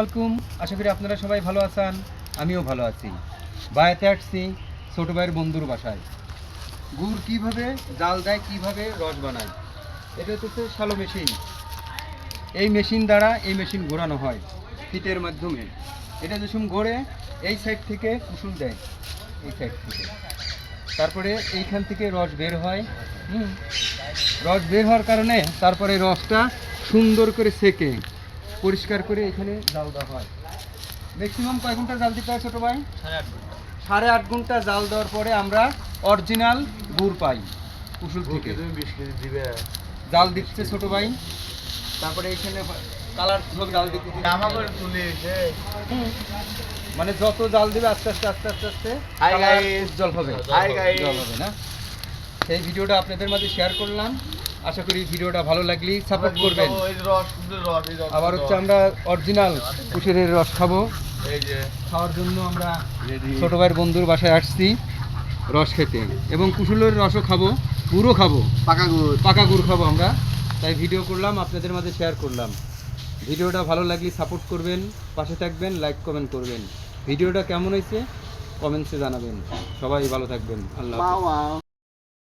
আলাইকুম। আশা করি আপনারা সবাই ভালো আছেন, আমিও ভালো আছি। বায়াতে আসছি ছোটো ভাইয়ের বন্ধুর বাসায়। গুড় কীভাবে, জাল দেয়, কীভাবে রস বানায়? এটা হচ্ছে শ্যালো মেশিন। এই মেশিন দ্বারা এই মেশিন ঘোরানো হয় ফিটের মাধ্যমে। এটা যেসম ঘোরে, এই সাইড থেকে কুসুম দেয়, এই সাইড থেকে। তারপরে এইখান থেকে রস বের হয় রস বের হওয়ার কারণে তারপরে রসটা সুন্দর করে সেকে। পরিষ্কার করে এখানে জাল দেওয়া হয়। ম্যাক্সিমাম কয় ঘণ্টা জাল দিতে হয় ছোটো ভাই? সাড়ে আট ঘণ্টা। জাল দেওয়ার পরে আমরা অরিজিনাল গুড় পাই কুসুল থেকে। জাল দিচ্ছে ছোট ভাই। তারপরে এখানে কালার জাল দিতে হুম। মানে যত জাল দিবে আস্তে আস্তে আস্তে আস্তে আস্তে হবে. উজ্জ্বল হবে না? সেই ভিডিওটা আপনাদের মাঝে শেয়ার করলাম। আশা করি ভিডিওটা ভালো লাগলে। সাপোর্ট করবেন। আবার হচ্ছে আমরা অরিজিনাল কুশিরের রস খাব। খাওয়ার জন্য আমরা ছোট ভাইয়ের বন্ধুর বাসায় আসছি রস খেতে। এবং কুশুলের রসও খাব গুড়ও খাব। পাকা গুড়। পাকা গুড় খাব আমরা। তাই ভিডিও করলাম আপনাদের মাঝে শেয়ার করলাম। ভিডিওটা ভালো লাগলে সাপোর্ট করবেন পাশে থাকবেন লাইক কমেন্ট করবেন। ভিডিওটা কেমন হয়েছে? কমেন্টসে জানাবেন। সবাই ভালো থাকবেন। আল্লাহ